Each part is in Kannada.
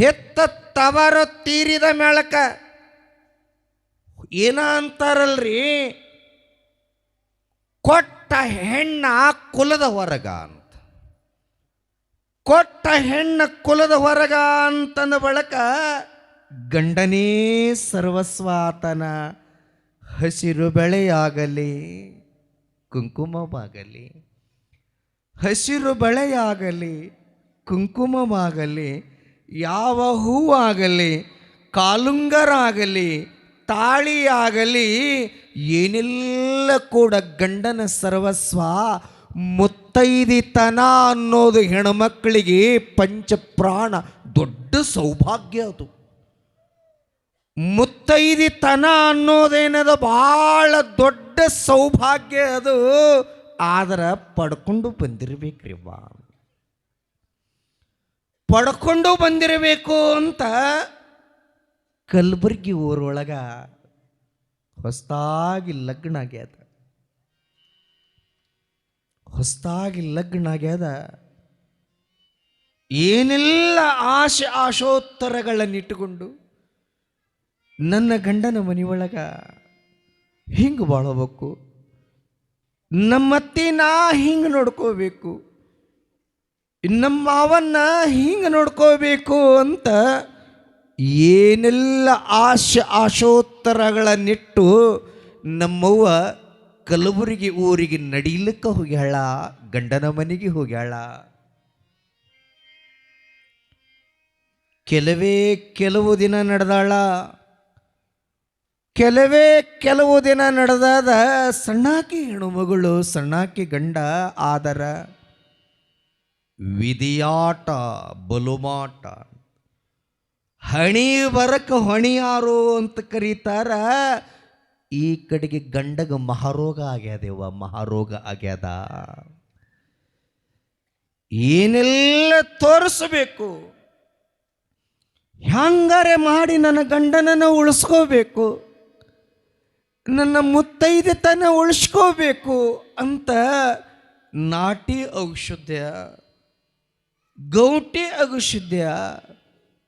ಹೆತ್ತ ತವರು ತೀರಿದ ಮೇಳಕ. ಏನ ಅಂತಾರಲ್ರಿ? ಕೊಟ್ಟ ಹೆಣ್ಣ ಕುಲದ ಹೊರಗ ಅಂತ. ಕೊಟ್ಟ ಹೆಣ್ಣ ಕುಲದ ಹೊರಗ ಅಂತಂದ ಬಳಕ ಗಂಡನೇ ಸರ್ವಸ್ವಾತನ ಹಸಿರು ಬೆಳೆಯಾಗಲಿ, ಕುಂಕುಮವಾಗಲಿ, ಹಸಿರು ಬೆಳೆಯಾಗಲಿ, ಕುಂಕುಮವಾಗಲಿ ಯಾವ ಹೂವಾಗಲಿ, ಕಾಲುಂಗರಾಗಲಿ, ತಾಳಿಯಾಗಲಿ, ಏನೆಲ್ಲ ಕೂಡ ಗಂಡನ ಸರ್ವಸ್ವ ಮುತ್ತೈದಿತನ ಅನ್ನೋದು ಹೆಣ್ಮಕ್ಕಳಿಗೆ ಪಂಚಪ್ರಾಣ, ದೊಡ್ಡ ಸೌಭಾಗ್ಯ ಅದು. ಮುತ್ತೈದಿತನ ಅನ್ನೋದೇನದು ಭಾಳ ದೊಡ್ಡ ಸೌಭಾಗ್ಯ ಅದು. ಆದ್ರೆ ಪಡ್ಕೊಂಡು ಬಂದಿರಬೇಕ್ರಿ ಬಾ ಪಡ್ಕೊಂಡು ಬಂದಿರಬೇಕು ಅಂತ ಕಲಬುರ್ಗಿ ಊರೊಳಗ ಹೊಸದಾಗಿ ಲಗ್ನ ಆಗ್ಯದ. ಹೊಸದಾಗಿ ಲಗ್ನ ಆಗ್ಯದ. ಏನೆಲ್ಲ ಆಶೆ ಆಶೋತ್ತರಗಳನ್ನಿಟ್ಟುಕೊಂಡು ನನ್ನ ಗಂಡನ ಮನೆಯೊಳಗ ಹಿಂಗೆ ಬಾಳಬೇಕು, ನಮ್ಮತ್ತೆ ನಾ ಹಿಂಗೆ ನೋಡ್ಕೋಬೇಕು ನಮ್ಮ ಮಾವನ್ನ ಹಿಂಗೆ ನೋಡ್ಕೋಬೇಕು ಅಂತ ಏನೆಲ್ಲ ಆಶ ಆಶೋತ್ತರಗಳನ್ನಿಟ್ಟು ನಮ್ಮವ್ವ ಕಲಬುರಗಿ ಊರಿಗೆ ನಡೀಲಿಕ್ಕೆ ಹೋಗ್ಯಾಳ, ಗಂಡನ ಮನೆಗೆ ಹೋಗ್ಯಾಳ. ಕೆಲವೇ ಕೆಲವು ದಿನ ನಡೆದಾಳ. ಕೆಲವೇ ಕೆಲವು ದಿನ ನಡೆದಾದ ಸಣ್ಣಾಕಿ ಹೆಣ್ಣುಮಗಳು ಸಣ್ಣಾಕಿ ಗಂಡ ಆದರ. ವಿಧಿಯಾಟ, ಬಲುಮಾಟ. ಹಣಿ ಬರಕ ಹೊಣಿಯಾರು ಅಂತ ಕರೀತಾರ. ಈ ಕಡೆಗೆ ಗಂಡಗ ಮಹಾರೋಗ ಆಗ್ಯಾದೇವ ಮಹಾರೋಗ ಆಗ್ಯಾದ. ಏನೆಲ್ಲ ತೋರಿಸಬೇಕು? ಹ್ಯಾಂಗಾರೆ ಮಾಡಿ ನನ್ನ ಗಂಡನನ್ನು ಉಳಿಸ್ಕೋಬೇಕು? ನನ್ನ ಮುತ್ತೈದೆತನ ಉಳಿಸ್ಕೋಬೇಕು ಅಂತ ನಾಟಿ ಔಷಧ. ಗೌಟಿ ಅಗುಶಿದ್ಯ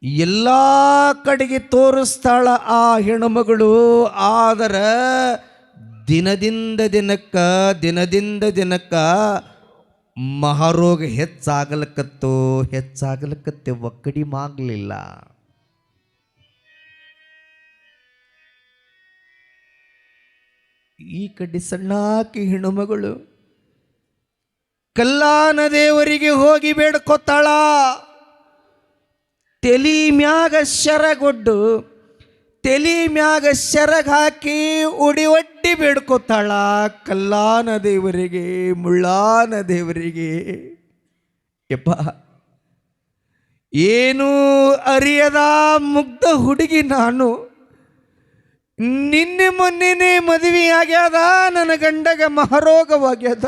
ಎಲ್ಲ ಕಡೆಗೆ ತೋರಿಸ್ತಾಳ ಆ ಹೆಣ್ಮಗಳು ಆದರ ದಿನದಿಂದ ದಿನಕ್ಕ ದಿನದಿಂದ ದಿನಕ್ಕ ಮಹಾರೋಗ ಹೆಚ್ಚಾಗಲಕತ್ತು, ಹೆಚ್ಚಾಗಲಕತ್ತೆ, ಒಕ್ಕಡಿ ಮಾಗಲಿಲ್ಲ. ಈ ಕಡೆ ಸಣ್ಣಾಕಿ ಹೆಣ್ಣುಮಗಳು ಕಲ್ಲಾನ ದೇವರಿಗೆ ಹೋಗಿ ಬೇಡ್ಕೊತಾಳ. ತೆಲಿ ಮ್ಯಾಗ ಶರಗೊಡ್ಡು, ತೆಲಿ ಮ್ಯಾಗ ಶರಗ ಹಾಕಿ ಉಡಿ ಬೇಡ್ಕೊತಾಳ. ಕಲ್ಲಾನ ದೇವರಿಗೆ, ಮುಳ್ಳಾನ ದೇವರಿಗೆ. ಯಪ್ಪ, ಏನು ಅರಿಯದ ಮುಗ್ಧ ಹುಡುಗಿ ನಾನು. ನಿನ್ನೆ ಮೊನ್ನೆನೇ ಮದುವೆಯಾಗ್ಯದ, ನನ್ನ ಗಂಡಗ ಮಹಾರೋಗವಾಗ್ಯದ.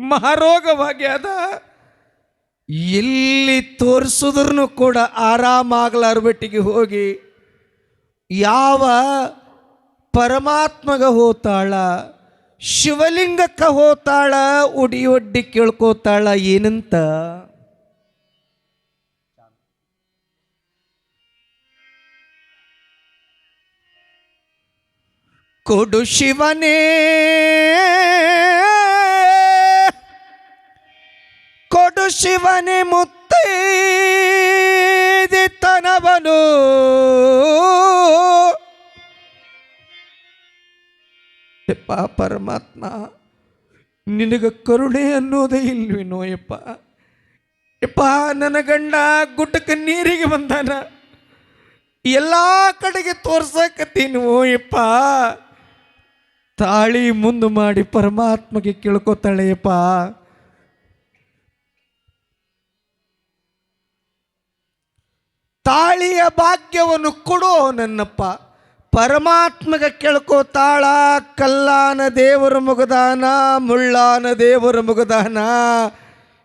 ಮಹಾರೋಗವಾಗ್ಯದ ಎಲ್ಲಿ ತೋರಿಸಿದ್ರು ಕೂಡ ಆರಾಮಾಗ್ಲಾರ್ಬಟ್ಟಿಗೆ ಹೋಗಿ ಯಾವ ಪರಮಾತ್ಮಗ ಹೋತಾಳ, ಶಿವಲಿಂಗಕ್ಕೆ ಹೋತಾಳ, ಉಡಿ ಒಡ್ಡಿ ಕೇಳ್ಕೋತಾಳ ಏನಂತ? ಕೊಡು ಶಿವನೇ ಕೊಡು ಶಿವನೇ ಮುತ್ತೈದಿತನವನು. ಯಪ್ಪ ಪರಮಾತ್ಮ, ನಿನಗೆ ಕರುಣೆ ಅನ್ನೋದೇ ಇಲ್ವೇನೋ ಯಪ್ಪ? ಯಪ್ಪ, ನನ್ನ ಗಂಡ ಗುಡ್ಡಕ್ಕೆ ನೀರಿಗೆ ಬಂದಾನ. ಎಲ್ಲ ಕಡೆಗೆ ತೋರ್ಸಕತ್ತೀನಿ ಯಪ್ಪ? ತಾಳಿ ಮುಂದೆ ಮಾಡಿ ಪರಮಾತ್ಮಗೆ ಕೇಳ್ಕೊತಾಳೆಯಪ್ಪ ತಾಳಿಯ ಭಾಗ್ಯವನ್ನು ಕೊಡೋ ನನ್ನಪ್ಪ. ಪರಮಾತ್ಮಗ ಕೇಳ್ಕೋ ತಾಳ, ಕಲ್ಲಾನ ದೇವರ ಮುಗದಾನ, ಮುಳ್ಳಾನ ದೇವರ ಮುಗದಾನ.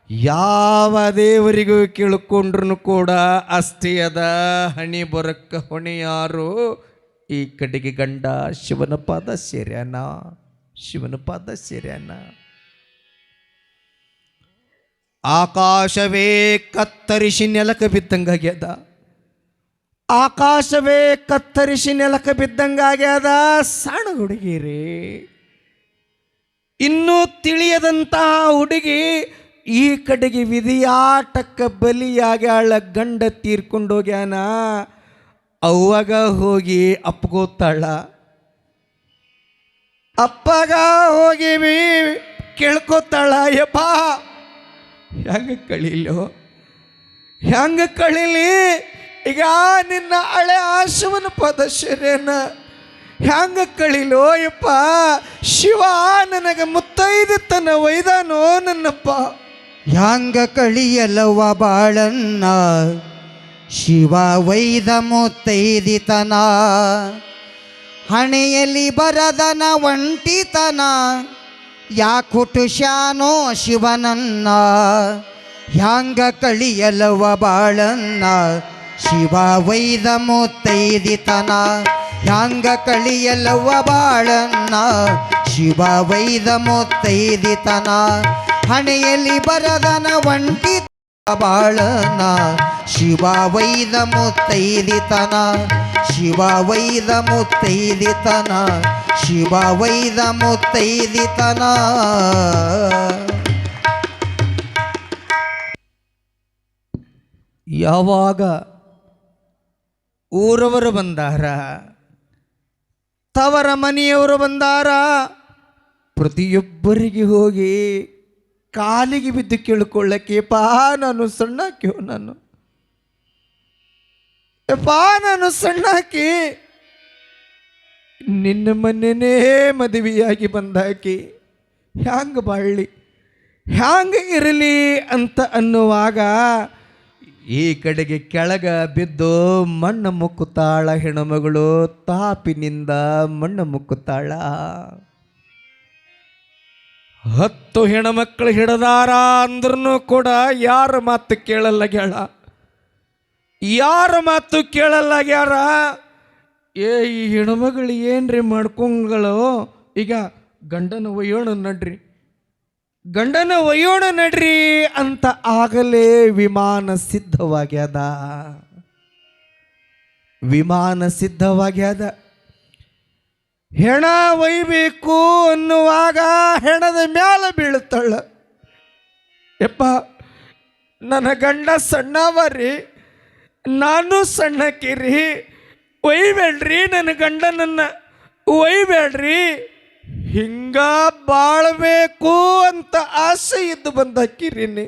ಯಾವ ದೇವರಿಗೂ ಕೇಳ್ಕೊಂಡ್ರು ಕೂಡ ಅಸ್ಥಿಯದ ಹಣಿ ಬರಕ್ಕ ಹೊಣೆಯಾರು. ಈ ಕಡೆಗೆ ಗಂಡ, ಶಿವನ ಪಾದ ಸೇರ್ಯಾನ, ಶಿವನ ಪಾದ ಸೇರ್ಯಾನ. ಆಕಾಶವೇ ಕತ್ತರಿಸಿ ನೆಲಕ ಬಿದ್ದಂಗಾಗ್ಯದ ಆಕಾಶವೇ ಕತ್ತರಿಸಿ ನೆಲಕ್ಕೆ ಬಿದ್ದಂಗಾಗ್ಯದ ಸಣ್ಣ ಹುಡುಗಿರಿ, ಇನ್ನೂ ತಿಳಿಯದಂತಹ ಹುಡುಗಿ ಈ ಕಡೆಗೆ ವಿಧಿಯಾಟಕ್ಕೆ ಬಲಿಯಾಗ್ಯಾಳ ಗಂಡ ತೀರ್ಕೊಂಡೋಗ್ಯಾನ ಅವಾಗ ಹೋಗಿ ಅಪ್ಗೋತಾಳ ಅಪ್ಪಗ ಹೋಗಿ ಕೇಳ್ಕೊತಾಳ, ಯಪ್ಪ, ಹೆಂಗ ಕಳೀಲೋ, ಹೆಂಗ ಕಳೀಲಿ? ಈಗ ನಿನ್ನ ಹಳೆ ಆಶವನ ಪದಶರೇನ ಹ್ಯಾಂಗ ಕಳಿಲೋ ಯಪ್ಪ? ಶಿವ, ನನಗೆ ಮುತ್ತೈದು ತನ್ನ ಒಯ್ದಾನೋ ನನ್ನಪ್ಪ? ಹ್ಯಾಂಗ ಕಳಿಯಲವ ಬಾಳನ್ನ ಶಿವ ವೈದ ಮುತ್ತೈದಿತನ? ಹಣೆಯಲ್ಲಿ ಬರದನ ಒಂಟಿತನ? ಯಾಕುಟುಶಾನೋ ಶಿವನನ್ನ? ಹ್ಯಾಂಗ ಕಳಿಯಲವ ಬಾಳನ್ನ ಶಿವ ವೈದ ಮುತ್ತೈದಿತನ ಹ್ಯಾಂಗ ಕಳಿಯಲ್ಲವ ಬಾಳನ್ನ. ಶಿವ ವೈದ ಮುತ್ತೈದಿತನ, ಹಣೆಯಲ್ಲಿ ಬರದನ ಒಂಟಿ ಬಾಳನ ಶಿವ ವೈದ ಮುತ್ತೈದಿತನ, ಶಿವ ವೈದ ಮುತ್ತೈದಿತನ, ಶಿವ ವೈದ ಮುತ್ತೈದಿತನ. ಯಾವಾಗ ಊರವರು ಬಂದಾರ, ತವರ ಮನೆಯವರು ಬಂದಾರ, ಪ್ರತಿಯೊಬ್ಬರಿಗೆ ಹೋಗಿ ಕಾಲಿಗೆ ಬಿದ್ದು ಕೇಳ್ಕೊಳ್ಳಕ್ಕೆ ಪಾ ನಾನು ಸಣ್ಣಾಕ್ಯೋ ನಾನು. ಪಾ ನಾನು ಸಣ್ಣಾಕಿ ನಿನ್ನ ಮನೆಯೇ ಮದುವೆಯಾಗಿ ಬಂದಾಕಿ ಹ್ಯಾಂಗ ಬಾಳ್ಳಿ ಹ್ಯಾಂಗ ಇರಲಿ? ಅಂತ ಅನ್ನುವಾಗ ಈ ಕಡೆಗೆ ಕೆಳಗ ಬಿದ್ದು ಮಣ್ಣು ಮುಕ್ಕುತ್ತಾಳ ಹೆಣ್ಣುಮಗಳು ತಾಪಿನಿಂದ ಮಣ್ಣು ಮುಕ್ಕುತ್ತಾಳ. ಹತ್ತು ಹೆಣ್ಮಕ್ಳು ಹಿಡದಾರ ಅಂದ್ರೂ ಕೂಡ ಯಾರ ಮಾತು ಕೇಳಲ್ಲ ಗೆಳ ಯಾರ ಮಾತು ಕೇಳಲ್ಲ ಗ್ಯಾರ ಏ, ಈ ಹೆಣ್ಮಗಳು ಏನ್ರಿ ಮಾಡ್ಕೊಂಗಳು ಈಗ ಗಂಡನ ಒಯ್ಯೋಣ ನಡ್ರಿ. ಗಂಡನ ಒಯ್ಯೋಣ ನಡ್ರಿ ಅಂತ ಆಗಲೇ ವಿಮಾನ ಸಿದ್ಧವಾಗ್ಯದ ವಿಮಾನ ಸಿದ್ಧವಾಗ್ಯದ ಹೆಣ ಒಯ್ಬೇಕು ಅನ್ನುವಾಗ ಹೆಣದ ಮ್ಯಾಲ ಬೀಳುತ್ತಳ ಯಪ್ಪ, ನನ್ನ ಗಂಡ ಸಣ್ಣವರಿ, ನಾನು ಸಣ್ಣಕ್ಕಿರಿ ಒಯ್ಬೇಡ್ರಿ ನನ್ನ ಗಂಡನನ್ನು, ಒಯ್ಬೇಡ್ರಿ. ಹಿಂಗ ಬಾಳ್ಬೇಕು ಅಂತ ಆಸೆ ಇದ್ದು ಬಂದಕ್ಕಿರಿನಿ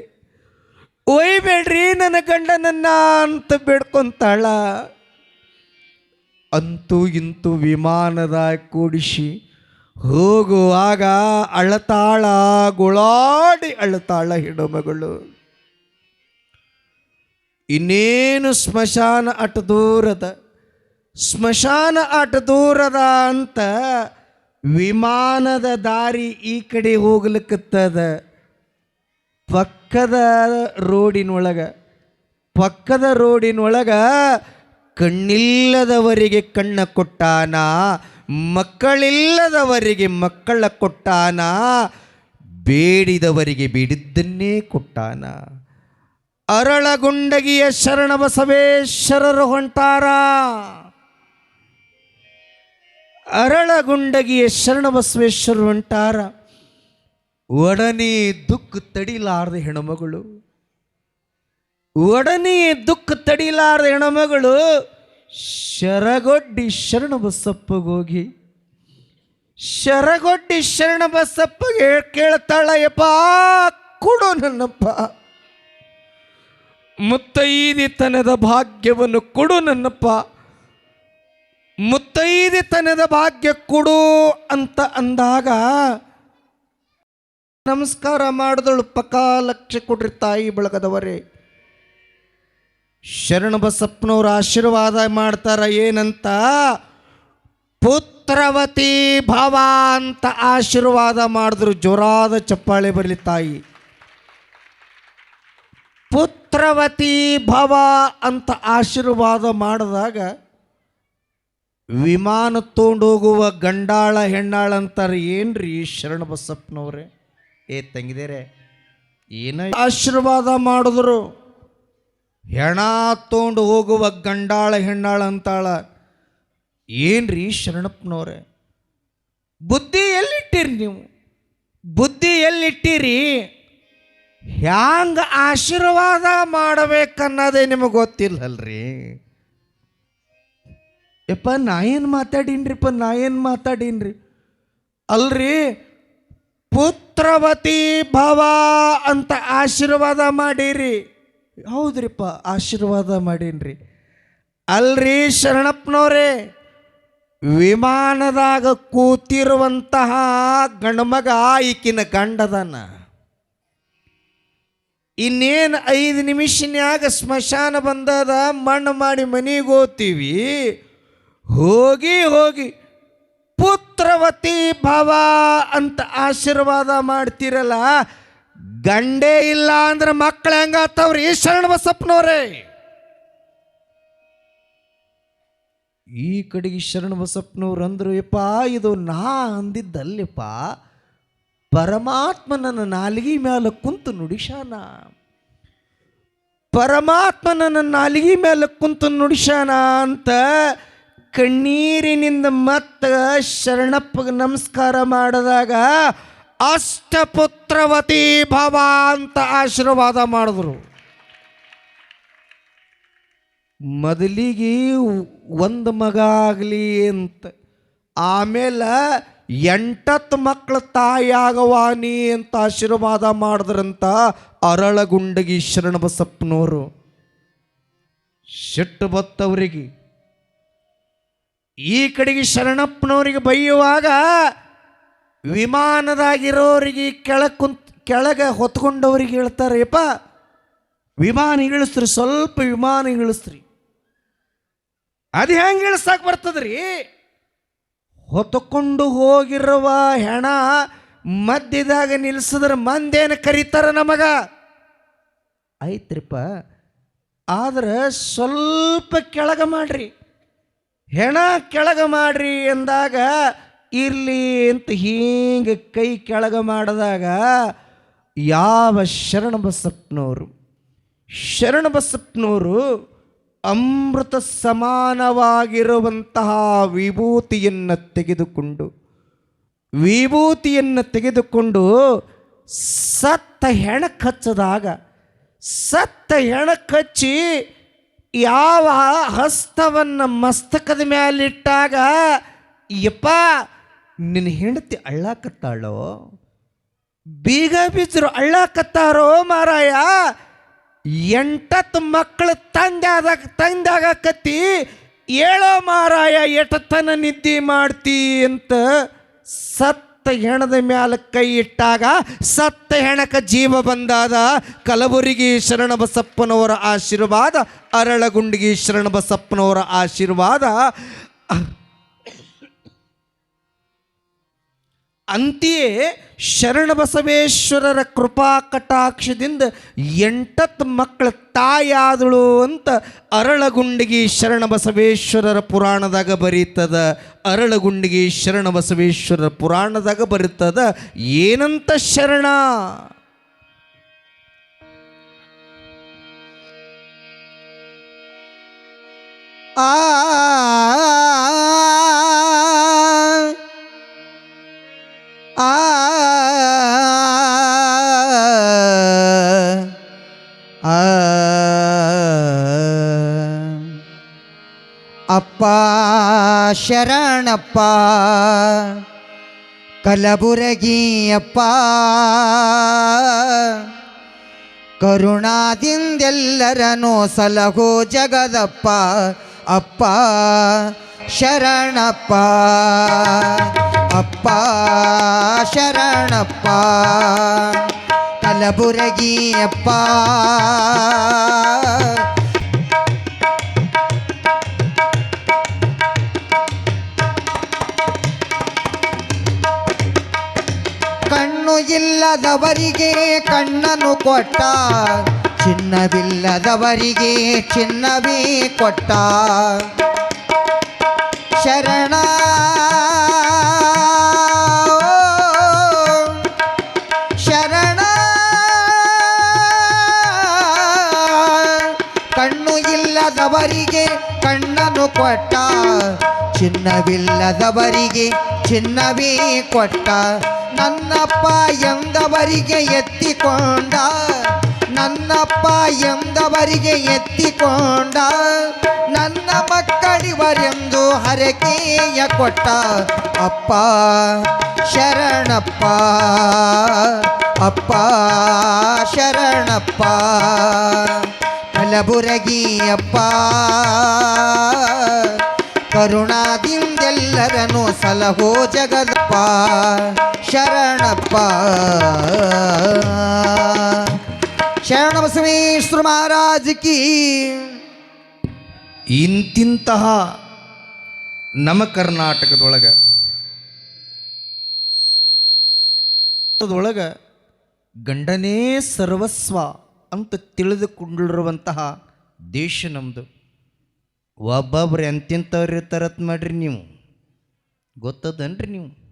ಒಯ್ಬೇಡ್ರಿ ನನ್ನ ಗಂಡನನ್ನ ಅಂತ ಬೇಡ್ಕೊಂತಾಳ. ಅಂತೂ ಇಂತೂ ವಿಮಾನದ ಕೂಡಿಸಿ ಹೋಗುವಾಗ ಅಳತಾಳ, ಗುಳಾಡಿ ಅಳತಾಳ ಹಿಡಮಗಳು ಇನ್ನೇನು ಸ್ಮಶಾನ ಅಟ ದೂರದ, ಸ್ಮಶಾನ ಅಟ ದೂರದ ಅಂತ ವಿಮಾನದ ದಾರಿ ಈ ಕಡೆ ಹೋಗ್ಲಿಕ್ಕತ್ತದ. ಪಕ್ಕದ ರೋಡಿನೊಳಗ ಪಕ್ಕದ ರೋಡಿನೊಳಗ ಕಣ್ಣಿಲ್ಲದವರಿಗೆ ಕಣ್ಣ ಕೊಟ್ಟಾನ, ಮಕ್ಕಳಿಲ್ಲದವರಿಗೆ ಮಕ್ಕಳ ಕೊಟ್ಟಾನ, ಬೇಡಿದವರಿಗೆ ಬೇಡಿದ್ದನ್ನೇ ಕೊಟ್ಟಾನ. ಅರಳಗುಂಡಗಿಯ ಶರಣ ಬಸವೇಶ್ವರರು ಹೊಂಟಾರ. ಅರಳಗುಂಡಗಿಯ ಶರಣ ಬಸವೇಶ್ವರರು ಹೊಂಟಾರ ಒಡನೆ ದುಃಖ ತಡಿಲಾರದ ಹೆಣಮಗಳು, ಒಡನೆ ದುಃಖ ತಡಿಲಾರದ ಹೆಣಮಗಳು, ಶರಗೊಡ್ಡಿ ಶರಣ ಬಸಪ್ಪಗೋಗಿ ಶರಗೊಡ್ಡಿ ಶರಣ ಬಸಪ್ಪಗೆ ಕೇಳ್ತಾಳ, ಯಪ್ಪ, ಕೊಡು ನನ್ನಪ್ಪ, ಮುತ್ತೈದಿತನದ ಭಾಗ್ಯವನ್ನು ಕೊಡು ನನ್ನಪ್ಪ ಮುತ್ತೈದಿತನದ ಭಾಗ್ಯ ಕೊಡು ಅಂತ ಅಂದಾಗ ನಮಸ್ಕಾರ ಮಾಡಿದಳು ಪಕಾಲಕ್ಷ ಲಕ್ಷ ಕೊಡ್ರಿ ತಾಯಿ ಬಳಗದವರೇ. ಶರಣ ಬಸಪ್ಪನವರು ಆಶೀರ್ವಾದ ಮಾಡ್ತಾರ ಏನಂತ? ಪುತ್ರವತಿ ಭಾವ ಅಂತ ಆಶೀರ್ವಾದ ಮಾಡಿದ್ರು ಜೋರಾದ ಚಪ್ಪಾಳೆ ಬರಲಿ ತಾಯಿ. ಪುತ್ರವತಿ ಭವ ಅಂತ ಆಶೀರ್ವಾದ ಮಾಡಿದಾಗ ವಿಮಾನ ತೊಗೊಂಡೋಗುವ ಗಂಡಾಳ ಹೆಣ್ಣಾಳ ಅಂತಾರೆ ಏನ್ರಿ ಶರಣ ಬಸಪ್ಪನವ್ರೆ ಏ ತಂಗಿದೇರೆ, ಏನ ಆಶೀರ್ವಾದ ಮಾಡಿದ್ರು? ಹೆಣ ತೊಗೊಂಡು ಹೋಗುವ ಗಂಡಾಳ ಹೆಣ್ಣಾಳ ಅಂತಾಳ, ಏನ್ರಿ ಶರಣಪ್ಪನವ್ರೆ? ಬುದ್ಧಿ ಎಲ್ಲಿಟ್ಟಿರಿ ನೀವು? ಬುದ್ಧಿ ಎಲ್ಲಿಟ್ಟಿರಿ? ಹ್ಯಾಂಗ ಆಶೀರ್ವಾದ ಮಾಡಬೇಕನ್ನೋದೇ ನಿಮಗೆ ಗೊತ್ತಿಲ್ಲಲ್ರಿ? ಯಪ್ಪ, ನಾ ಏನು ಮಾತಾಡೀನ್ರಿಪ್ಪ ನಾ ಏನು ಮಾತಾಡೀನ್ರಿ? ಅಲ್ರಿ, ಪುತ್ರವತಿ ಭವ ಅಂತ ಆಶೀರ್ವಾದ ಮಾಡೀರಿ. ಹೌದ್ರಿಪ್ಪ, ಆಶೀರ್ವಾದ ಮಾಡೀನ್ರಿ. ಅಲ್ರಿ ಶರಣಪ್ಪನವ್ರೆ, ವಿಮಾನದಾಗ ಕೂತಿರುವಂತಹ ಗಂಡ್ಮಗ ಈಕಿನ ಗಂಡದನ. ಇನ್ನೇನು ಐದು ನಿಮಿಷನ್ಯಾಗ ಸ್ಮಶಾನ ಬಂದದ, ಮಣ್ಣು ಮಾಡಿ ಮನೆಗೆ ಹೋಗ್ತೀವಿ. ಹೋಗಿ ಹೋಗಿ ಪುತ್ರವತಿ ಭವ ಅಂತ ಆಶೀರ್ವಾದ ಮಾಡ್ತೀರಲ್ಲ, ಗಂಡೇ ಇಲ್ಲ ಅಂದ್ರೆ ಮಕ್ಕಳು ಹೆಂಗಾತವ್ರಿ ಶರಣ ಬಸಪ್ಪನವ್ರೆ. ಈ ಕಡೆಗೆ ಶರಣ ಬಸಪ್ಪನವ್ರು ಅಂದ್ರು, ಯಪ್ಪ, ಇದು ನಾ ಅಂದಿದ್ದಲ್ಲಪ್ಪ, ಪರಮಾತ್ಮ ನನ್ನ ನಾಲಿಗೆ ಮೇಲೆ ಕುಂತು ನುಡಿಶಾನ ಪರಮಾತ್ಮನನ್ನ ನಾಲಿಗೆ ಮೇಲೆ ಕುಂತು ನುಡಿಶಾನ ಅಂತ ಕಣ್ಣೀರಿನಿಂದ ಮತ್ತೆ ಶರಣಪ್ಪಗೆ ನಮಸ್ಕಾರ ಮಾಡಿದಾಗ ಅಷ್ಟಪುತ್ರವತಿ ಭವ ಅಂತ ಆಶೀರ್ವಾದ ಮಾಡಿದ್ರು. ಮೊದಲಿಗೆ ಒಂದು ಮಗ ಆಗಲಿ ಅಂತ, ಆಮೇಲೆ ಎಂಟತ್ತು ಮಕ್ಕಳ ತಾಯಿಯಾಗವಾನಿ ಅಂತ ಆಶೀರ್ವಾದ ಮಾಡಿದ್ರಂತ ಅರಳಗುಂಡಗಿ ಶರಣಬಸಪ್ಪನವರು. ಶೆಟ್ಟು ಬತ್ತವರಿಗೆ ಈ ಕಡೆಗೆ ಶರಣಪ್ಪನವರಿಗೆ ಬೈಯುವಾಗ ವಿಮಾನದಾಗಿರೋರಿಗೆ ಕೆಳಗೆ ಕುಂತ್ ಕೆಳಗೆ ಹೊತ್ಕೊಂಡವ್ರಿಗೆ ವಿಮಾನ ಇಳಿಸ್ರಿ, ಸ್ವಲ್ಪ ವಿಮಾನ ಇಳಿಸ್ರಿ. ಅದು ಹೆಂಗೆ ಇಳಿಸಕ್ಕೆ ಬರ್ತದ್ರಿ? ಹೊತ್ಕೊಂಡು ಹೋಗಿರುವ ಹೆಣ ಮಧ್ಯದಾಗ ನಿಲ್ಸಿದ್ರೆ ಮಂದೇನು ಕರೀತಾರ ನಮಗ? ಆಯ್ತ್ರಿಪ್ಪ, ಆದ್ರೆ ಸ್ವಲ್ಪ ಕೆಳಗೆ ಮಾಡ್ರಿ. ಹೆಣ ಕೆಳಗೆ ಮಾಡ್ರಿ ಎಂದಾಗ ಇರಲಿ ಅಂತ ಹೀಗೆ ಕೈ ಕೆಳಗೆ ಮಾಡಿದಾಗ ಯಾವ ಶರಣ ಶರಣಬಸಪ್ಪನವರು ಶರಣ ಬಸಪ್ನವರು ಅಮೃತ ಸಮಾನವಾಗಿರುವಂತಹ ವಿಭೂತಿಯನ್ನು ತೆಗೆದುಕೊಂಡು ವಿಭೂತಿಯನ್ನು ತೆಗೆದುಕೊಂಡು ಸತ್ತ ಹೆಣಕ್ಕೆ ಹಚ್ಚದಾಗ ಸತ್ತ ಹೆಣಕ್ಕೆ ಹಚ್ಚಿ ಯಾವ ಹಸ್ತವನ್ನು ಮಸ್ತಕದ ಮೇಲಿಟ್ಟಾಗ ಯಪ್ಪ, ನಿನ್ನ ಹೆಂಡತಿ ಅಳ್ಳಾಕತ್ತಾಳೋ? ಬೀಗ ಬೀಜರು ಅಳ್ಳಾಕತ್ತಾರೋ ಮಾರಾಯ? ಎಂಟತ್ತು ಮಕ್ಕಳು ತಂದಾದಾಗ ತಂದಾಗ ಕತ್ತಿ ಏಳೋ ಮಾರಾಯ, ಎಟತನ ನಿದ್ದೆ ಮಾಡ್ತಿ ಅಂತ ಸತ್ತ ಹೆಣದ ಮ್ಯಾಲ ಕೈ ಇಟ್ಟಾಗ ಸತ್ತ ಹೆಣಕ ಜೀವ ಬಂದಾದ ಕಲಬುರಗಿ ಶರಣ ಬಸಪ್ಪನವರ ಆಶೀರ್ವಾದ ಅರಳಗುಂಡಿಗಿ ಶರಣ ಬಸಪ್ಪನವರ ಆಶೀರ್ವಾದ. ಅಂತೆಯೇ ಶರಣಬಸವೇಶ್ವರರ ಕೃಪಾ ಕಟಾಕ್ಷದಿಂದ ಎಂಟತ್ತು ಮಕ್ಕಳ ತಾಯಾದಳು ಅಂತ ಅರಳಗುಂಡಿಗೆ ಶರಣಬಸವೇಶ್ವರರ ಪುರಾಣದಾಗ ಬರೀತದ. ಅರಳಗುಂಡಿಗೆ ಶರಣಬಸವೇಶ್ವರರ ಪುರಾಣದಾಗ ಬರೀತದ. ಏನಂತ ಶರಣ? ಆ ಆ ಅಪ್ಪ ಶರಣಪ್ಪ ಕಲಬುರಗಿಯಪ್ಪ ಕರುಣಾದಿಂದೆಲ್ಲರನೋ ಸಲಹೋ ಜಗದಪ್ಪ ಅಪ್ಪ ಶರಣಪ್ಪ ಅಪ್ಪ ಶರಣಪ್ಪ ಕಲಬುರಗಿ ಇಲ್ಲದವರಿಗೆ ಕಣ್ಣನು ಕೊಟ್ಟ. ಚಿನ್ನವಿಲ್ಲದವರಿಗೆ ಚಿನ್ನವೇ ಕೊಟ್ಟ. ಶರಣ ಶರಣ ಕಣ್ಣು ಇಲ್ಲದವರಿಗೆ ಕೊಟ್ಟ. ಚಿನ್ನವಿಲ್ಲದವರಿಗೆ ಚಿನ್ನವೇ ಕೊಟ್ಟ. ನನ್ನಪ್ಪ ಎಂದವರಿಗೆ ಎತ್ತಿಕೊಂಡ. ನನ್ನಪ್ಪ ಎಂದವರಿಗೆ ಎತ್ತಿಕೊಂಡ. ನನ್ನ ಮಕ್ಕಳಿವರೆಂದು ಹರಕೆಯ ಕೊಟ್ಟ. ಅಪ್ಪ, ಶರಣಪ್ಪ ಅಪ್ಪ, ಶರಣಪ್ಪ ಕಲಬುರಗಿ ಅಪ್ಪ ಕರುಣಾದಿಂದೆಲ್ಲರನ್ನು ಸಲಹೋ ಜಗದಪ್ಪ ಶರಣಪ್ಪ. ಶರಣ ಬಸವೇಶ್ವರ ಮಹಾರಾಜ ಕಿ. ಇಂತಿಂತಹ ನಮ್ಮ ಕರ್ನಾಟಕದೊಳಗೆ ಅದೊಳಗೆ ಗಂಡನೇ ಸರ್ವಸ್ವ ಅಂತ ತಿಳಿದುಕೊಂಡಿರುವಂತಹ ದೇಶ ನಮ್ಮದು ಒಬ್ಬೊಬ್ರು ಎಂತೆಂಥವ್ರು ಇರ್ತಾರತ್ ಮಾಡ್ರಿ ನೀವು. ಗೊತ್ತದನ್ರಿ ನೀವು?